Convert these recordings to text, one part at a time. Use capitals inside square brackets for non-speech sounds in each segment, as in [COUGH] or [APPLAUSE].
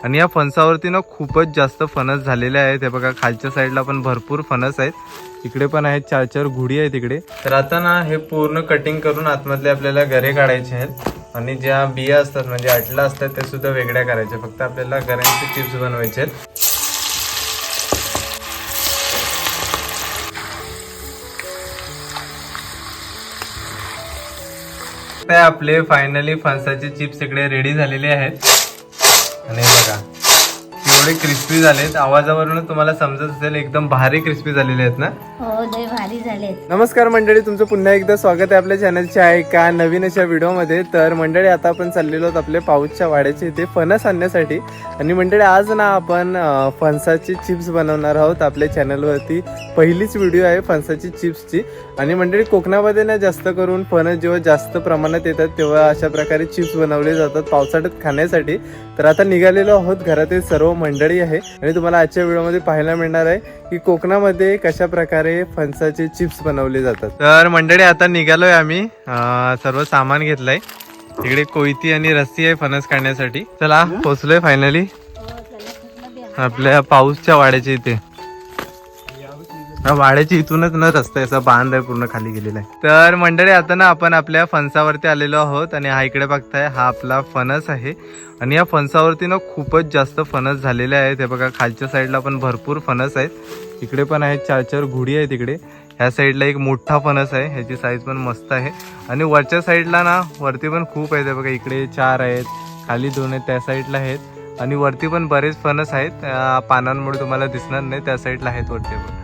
आणि या फणसावरती ना खूपच जास्त फणस झालेले आहेत. हे बघा खालच्या साईडला पण भरपूर फणस आहेत. इकडे पण आहेत चार चार घुडी आहेत इकडे. तर आता ना हे पूर्ण कटिंग करून आतमधले आपल्याला गरे काढायचे आहेत. आणि ज्या बिया असतात म्हणजे अटला असतात ते सुद्धा वेगळ्या करायच्या फक्त आपल्याला गऱ्यांचे चिप्स बनवायचे आहेत. आपले फायनली फणसाचे चिप्स इकडे रेडी झालेले आहेत. एवढे क्रिस्पी झालेत. आवाजावरून तुम्हाला समजत असेल एकदम भारी क्रिस्पी झालेले आहेत ना. हो. हो, भारी झालेत. नमस्कार मंडळी तुमचं पुन्हा एकदा स्वागत आहे आपल्या चॅनलच्या आहे का नवीन अशा व्हिडिओमध्ये. तर मंडळी आता आपण चाललेलो आहोत आपल्या पाऊसच्या वाड्याचे इथे फणस आणण्यासाठी. आणि मंडळी आज ना आपण फणसाचे फणसाची चिप्स बनवणार आहोत आपल्या चॅनलवरती. पहिलीच व्हिडिओ आहे फणसाची चिप्सची. आणि मंडळी कोकणामध्ये ना जास्त करून फणस जेव्हा जास्त प्रमाणात येतात तेव्हा अशा प्रकारे चिप्स बनवले जातात पावसाळ्यात खाण्यासाठी. तर आता निघालेलो आहोत घरातील सर्व मंडळी आहे. आणि तुम्हाला आजच्या व्हिडिओमध्ये पाहायला मिळणार आहे की कोकणामध्ये कशा प्रकारे फणसाचे चिप्स बनवले जातात? तर मंडळी आता निघालोय आम्ही. सर्व सामान घेतलंय. तिकडे कोयती आणि रस्सी आहे फणस काढण्यासाठी. चला पोचलोय फायनली आपल्या पाऊसच्या वाड्याच्या इथे. हा, इथूनच ना रस्ता आहे, असा बांध आहे पूर्ण खाली गेलेला आहे. तर मंडळी आता ना आपण आपल्या फणसावरती आलेलो आहोत आणि हा इकडे बघताय हा आपला फणस आहे. आणि या फणसावरती ना खूपच जास्त फणस झालेले आहेत. हे बघा खालच्या साईडला पण भरपूर फणस आहेत. इकडे पण आहेत चार चार घुडी आहेत इकडे. ह्या साईडला एक मोठा फणस आहे ह्याची साईज पण मस्त आहे. आणि वरच्या साईडला ना वरती पण खूप आहेत. बघा इकडे चार आहेत खाली दोन आहेत त्या साईडला आहेत. आणि वरती पण बरेच फणस आहेत. पानांमुळे तुम्हाला दिसणार नाही त्या साईडला आहेत वरती पण.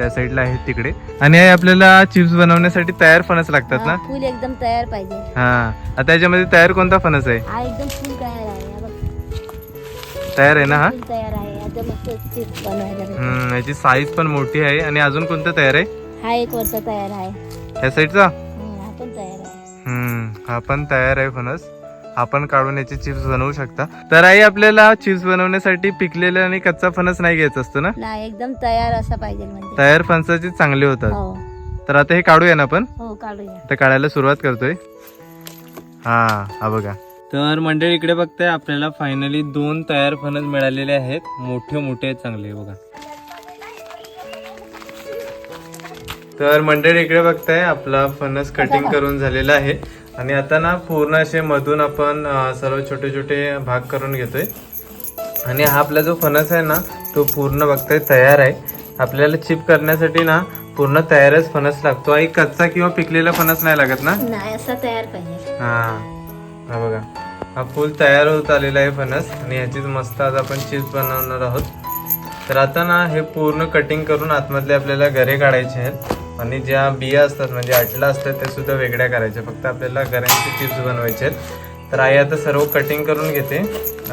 त्या साईडला आहेत तिकडे. आणि हे आपल्याला चिप्स बनवण्यासाठी तयार फणस लागतात ना? फुल एकदम तयार पाहिजे. हा. आता याच्यामध्ये तयार कोणता फणस आहे? हा एकदम फुल तयार आहे. हा बघ, तयार आहे ना हा? फुल तयार आहे. आता मस्त चिप्स बनवायला भेटेल. हम्म, याची साईज पण मोठी आहे. आणि अजून कोणतं तयार आहे? हा एक वर्ष तयार आहे. ह्या साईडचा? हम्म, हा पण तयार आहे. हम्म हा पण तयार आहे फणस. आपण काढून याचे चिप्स बनवू शकता. तर आई आपल्याला चिप्स बनवण्यासाठी पिकलेले आणि कच्चा फणस नाही घ्यायचा असतो ना? नाही एकदम तयार असा पाहिजे म्हणजे. तयार फणसाचे चांगले होतात. हो. तर आता हे काढूया ना आपण? हो काढूया. तर काढायला सुरुवात करतोय. हा हा बघा. तर मंडळी इकडे बघताय आपल्याला फायनली दोन तयार फणस मिळालेले आहेत. मोठे मोठे आहेत चांगले बघा. तर मंडळी इकडे बघताय आपला फणस कटिंग करून झालेला आहे. आणि आता ना पूर्ण असे मधून आपण सर्व छोटे छोटे भाग करून घेतोय. आणि हा आपला जो फणस आहे ना तो पूर्ण बघताय तयार आहे. आपल्याला चिप करण्यासाठी ना पूर्ण तयारच फणस लागतो. आणि कच्चा किंवा पिकलेला फणस नाही लागत ना? नाही असा तयार पाहिजे. हा. हा बघा. हा फुल तयार होत आलेला आहे फणस. आणि ह्याचीच मस्त आज आपण चिप्स बनवणार आहोत. तर आता ना हे पूर्ण कटिंग करून आतमधले आपल्याला गरे काढायचे आहेत. आणि ज्या बिया असतात म्हणजे अटला असतात ते सुद्धा वेगळ्या करायच्या. फक्त आपल्याला गऱ्यांचे चिप्स बनवायचे आहेत. तर आई आता सर्व कटिंग करून घेते.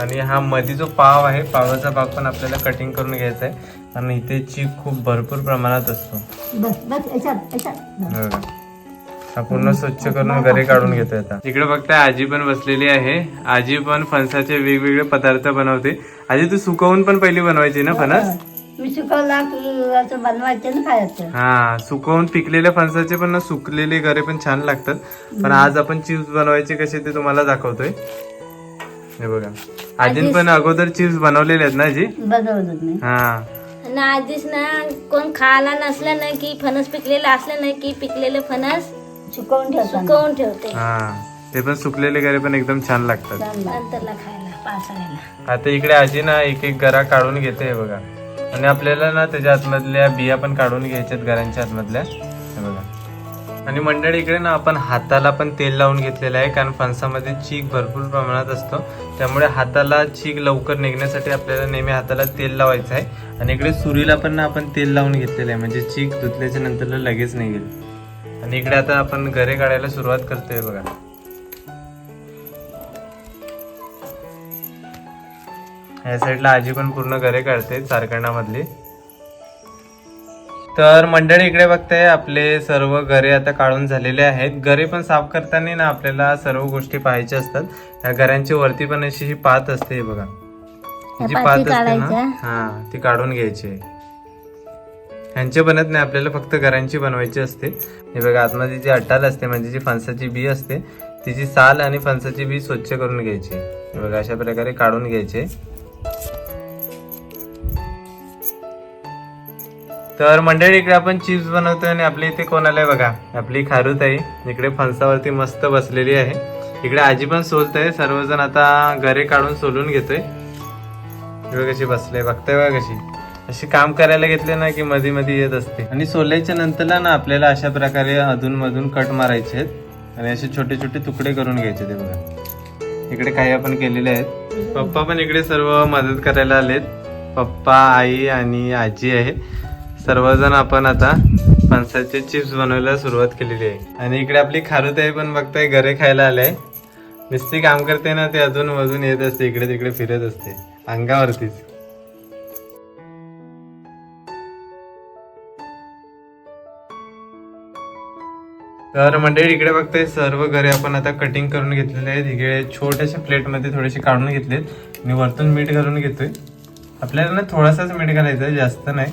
आणि हा मध्ये जो पाव आहे पावाचा भाग पण आपल्याला कटिंग करून घ्यायचा आहे. कारण इथे चीक खूप भरपूर प्रमाणात असतो. बघा. हा पूर्ण स्वच्छ करून घरी काढून घेतो आता. इकडे बघताय आजी पण बसलेली आहे. आजी पण फणसाचे वेगवेगळे पदार्थ बनवते. आजी तू सुकवून पण पहिली बनवायची ना फणस? की असं बनवायचं ना खायचं. हा सुकवून पिकलेल्या फणसाचे पण ना सुकलेले गरे पण छान लागतात. पण आज आपण चिप्स बनवायचे कसे ते तुम्हाला दाखवतोय. हे बघा. आजीन पण अगोदर चिप्स बनवलेले आहेत ना आजी? बनवलं मी. हा. आणि आधीच ना कोण खायला नसलं नाही की फणस पिकलेलं असलं नाही की पिकलेलं फणस सुकवून ठेवतो सुकवून ठेवते. हा. ते पण सुकलेले गरे पण एकदम छान लागतात. नंतरला खायला पावसाळ्याला. आता इकडे आजी ना एक एक गरा काढून घेते हे बघा. आणि आपल्याला ना त्याच्या आतमधल्या बिया पण काढून घ्यायच्यात घरांच्या आतमधल्या. हे बघा. आणि मंडळी इकडे ना आपण हाताला पण तेल लावून घेतलेलं आहे कारण फणसामध्ये चीक भरपूर प्रमाणात असतो. त्यामुळे हाताला चीक लवकर निघण्यासाठी आपल्याला नेहमी हाताला तेल लावायचं आहे. आणि इकडे सुरीला पण ना आपण तेल लावून घेतलेलं आहे म्हणजे चीक धुतल्याच्या नंतर लगेच निघेल. आणि इकडे आता आपण घरे काढायला सुरुवात करतोय बघा. या साईडला आजी पण पूर्ण घरे काढते चारकणामधली तर मंडळी इकडे बघताय आपले सर्व घरे आता काढून झालेले आहेत. घरे पण साफ करताना ना आपल्याला सर्व गोष्टी पाहायच्या असतात. या घरांची वरती पण अशी ही पात असते हे बघा. जी पात असते ना. हा ती काढून घ्यायची. ह्यांचे बनत नाही आपल्याला फक्त घरांची बनवायची असते. हे बघा आतमध्ये जी अट्टाल असते म्हणजे जी फणसाची बी असते तिची साल आणि फणसाची बी स्वच्छ करून घ्यायची. हे बघा अशा प्रकारे काढून घ्यायचे. तर मंडळी इकडे आपण चिप्स बनवतोय आणि आपल्या इथे कोणाला आहे बघा. आपली खारूत आहे इकडे फणसावरती मस्त बसलेली आहे. इकडे आजी पण सोलत आहे सर्वजण आता घरे काढून सोलून घेतोय. हे कशी बसले बघताय बघा कशी. अशी काम करायला घेतले ना की मध्ये मध्ये येत असते. आणि सोलायच्या नंतरला ना आपल्याला अशा प्रकारे अधून मधून कट मारायचे आहेत. आणि असे छोटे छोटे तुकडे करून घ्यायचे ते बघा. इकडे काही आपण केलेले आहेत. पप्पा पण इकडे सर्व मदत करायला आलेत. पप्पा आई आणि आजी आहे. सर्वजण आपण आता फणसाचे चिप्स बनवायला सुरुवात केलेली आहे. आणि इकडे आपली खारुताई पण बघताय घरे खायला आले नुसती काम करते ना ते अजून मजून येत असते इकडे तिकडे फिरत असते. अंगावरतीच. तर मंडळी इकडे बघताय सर्व घरे आपण आता कटिंग करून घेतलेले आहेत. इकडे छोट्याशा प्लेटमध्ये थोडेसे काढून घेतलेत. आणि वरतून मीठ घालून घेतोय. आपल्याला ना थोडासाच मीठ घालायचं आहे जास्त नाही.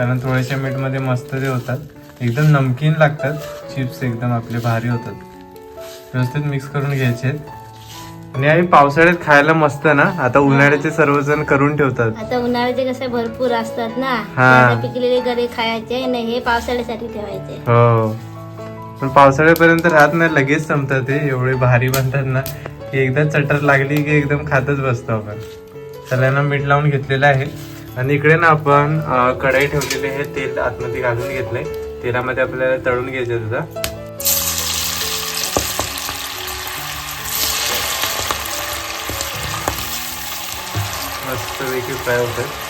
कारण थोड्याशा मीठमध्ये मस्त ते होतात. एकदम नमकीन लागतात. चिप्स एकदम आपले भारी होतात. व्यवस्थित मिक्स करून घ्यायचे. आहेत आणि आम्ही पावसाळ्यात खायला मस्त ना? आता उन्हाळ्याचे सर्वजण करून ठेवतात. आता उन्हाळ्याचे कसे भरपूर असतात ना? हा. आता पिकलेले गरे खायचे आणि हे पावसाळ्यासाठी ठेवायचे. हो. पण पावसाळ्यापर्यंत राहत नाही लगेच संपतात ते एवढे भारी बनतात ना की एकदा चटर लागली की एकदम खातच बसतो आपण. त्याला ना मीठ लावून घेतलेलं आहे. आणि इकडे ना आपण कढई ठेवलेली आहे तेल आतमध्ये घालून घेतलंय. तेलामध्ये आपल्याला तळून घ्यायचं सुद्धा मस्त वेगळी फ्राय होतं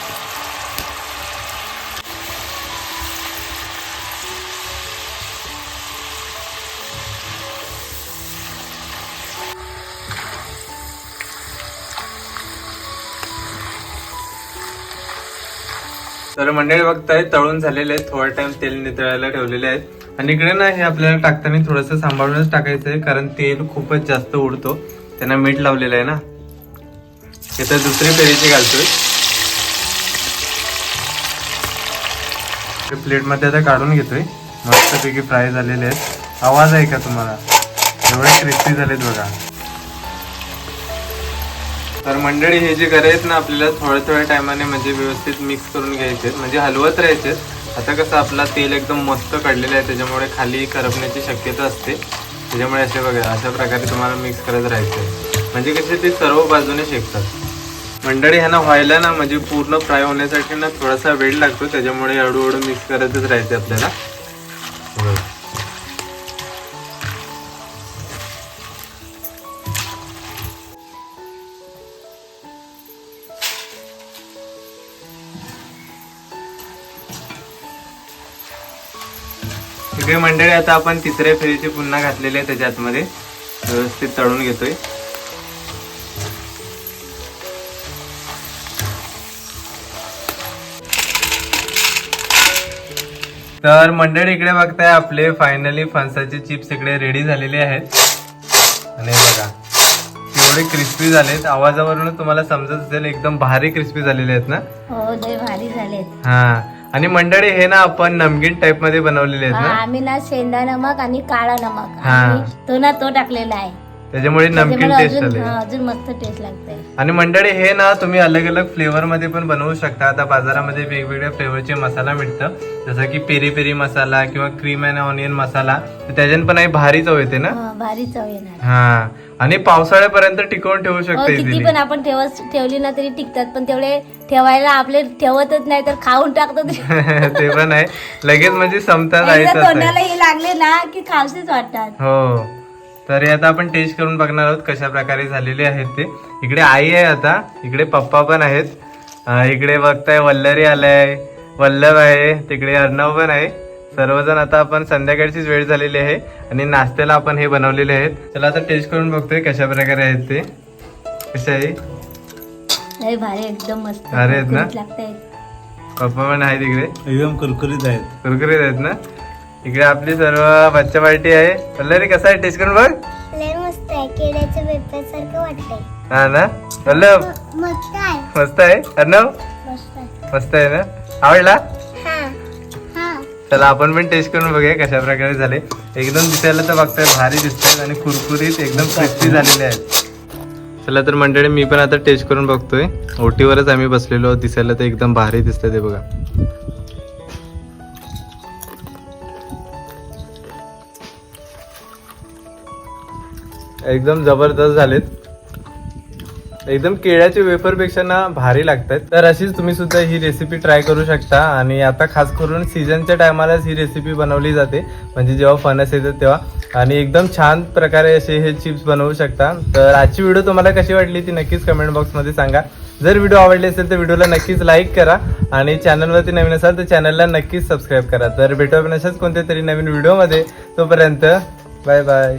तर मंडळी बघताय तळून झालेले आहेत. थोडा टाइम तेल नितळायला ठेवलेले आहेत. आणि इकडे ना हे आपल्याला टाकताना थोडंसं सांभाळूनच टाकायचं आहे कारण तेल खूपच जास्त उडतो. त्यांना मीठ लावलेलं आहे ना. इथं दुसरी पेरीची घालतोय. प्लेटमध्ये आता काढून घेतोय. मस्तपैकी फ्राय झालेले आहेत. आवाज आहे का तुम्हाला? एवढे क्रिस्पी झालेत बघा. तर मंडळी हे जे गरे आहेत ना आपल्याला थोड्या थोड्या टायमाने म्हणजे व्यवस्थित मिक्स करून घ्यायचे आहेत. म्हणजे हलवत राहायचे आता कसं आपला तेल एकदम मस्त काढलेलं आहे. त्याच्यामुळे खाली करपण्याची शक्यता असते. त्याच्यामुळे असे बघा अशा प्रकारे तुम्हाला मिक्स करत राहायचं म्हणजे कसे ते सर्व बाजूने शेकतात. मंडळी ह्यांना व्हायला ना म्हणजे पूर्ण फ्राय होण्यासाठी ना थोडासा वेळ लागतो. त्याच्यामुळे हळूहळू मिक्स करतच राहायचे आपल्याला. इकडे मंडळी आता आपण तिसऱ्या फेरीचे पुन्हा घातलेले आहे त्याच्या आतमध्ये व्यवस्थित तळून घेतोय. तर मंडळी इकडे बघताय आपले फायनली फणसाचे चिप्स इकडे रेडी झालेले आहेत. आणि बघा एवढे क्रिस्पी झालेत. आवाजावरून तुम्हाला समजत असेल एकदम भारी क्रिस्पी झालेले आहेत ना? हो भारी झालेत. हा. आणि मंडळी हे ना आपण नमकीन टाइपमध्ये बनवलेले आहेत हा, ना आम्ही ना शेंदा नमक आणि काळा नमक. हा. तो ना तो टाकलेला आहे. त्याच्यामुळे नमकीन टेस्ट अजून आले. हा, अजून मस्त टेस्ट लागते आणि मंडळी हे ना तुम्ही अलग अलग फ्लेवर मध्ये पण बनवू शकता. आता बाजारामध्ये वेगवेगळ्या फ्लेवरचे मसाला मिळतं. जसं की पेरी पेरी मसाला किंवा क्रीम अँड ऑनियन मसाला. तर त्याच्यात पण आहे भारी चव येते ना? हा, भारी चव येणार. हा. आणि पावसाळ्यापर्यंत टिकवून ठेवू हो शकता किती इझिली पण आपण ठेव ठेवली ना तरी टिकतात. पण तेवढे ठेवायला आपले ठेवतच नाही तर खाऊन टाकतो. [LAUGHS] ते पण आहे. लगेच म्हणजे संपतात एकदा आहे. तोंडाला हे लागले ना की खावसेच वाटतात. हो. तर हे आता आपण टेस्ट करून बघणार आहोत कशा प्रकारे झालेले आहेत ते. इकडे आई आहे आता इकडे पप्पा पण आहेत. इकडे बघताय वल्लरी आलाय वल्लभ आहे तिकडे अर्णव पण आहे. सर्वजण आता आपण संध्याकाळचीच वेळ झालेली आहे आणि नाश्त्याला आपण हे बनवलेले आहेत. चला आता टेस्ट करून बघतोय कशा प्रकारे आहेत ते. कसे आहे? भारी एकदम मस्त. भारी आहेत ना? पप्पा पण आहेत इकडे. एकदम कुरकुरीत आहेत. कुरकुरीत आहेत ना? इकडे आपली सर्व बच्चा पार्टी आहे. वल्लरी कसा आहे? टेस्ट करून बघ. लय मस्त आहे. केळ्याच्या पेपर सारखं वाटतंय. हा ना? मस्त आहे. मस्त आहे? अर्णव? मस्त आहे. मस्त आहे ना? आवडला? हा. हा. चला आपण पण टेस्ट करून बघूया कशा प्रकारे झाले. एकदम दिसायला तर बघताय भारी दिसत आहेत आणि कुरकुरीत एकदम क्रिस्पी झालेले आहेत. चला तर मंडळी मी पण आता टेस्ट करून बघतोय. ओटीवरच आम्ही बसलेलो. दिसायला तर एकदम भारी दिसतंय ते बघा. एकदम जबरदस्त झालेत. एकदम केळ्याच्या वेफरपेक्षा ना भारी लागतात तर अशीच तुम्ही सुद्धा ही रेसिपी ट्राय करू शकता. आणि आता खास करून सीझनच्या टायमालाच ही रेसिपी बनवली जाते. म्हणजे जेव्हा फणस येतात तेव्हा. आणि एकदम छान प्रकारे असे हे चिप्स बनवू शकता. तर आजची व्हिडिओ तुम्हाला कशी वाटली ती नक्कीच कमेंट बॉक्समध्ये सांगा. जर व्हिडिओ आवडले असेल तर व्हिडिओला नक्कीच लाईक करा. आणि चॅनलवरती नवीन असाल तर चॅनलला नक्कीच सबस्क्राईब करा. तर भेटू आपण अशाच कोणत्या तरी नवीन व्हिडिओमध्ये तोपर्यंत बाय बाय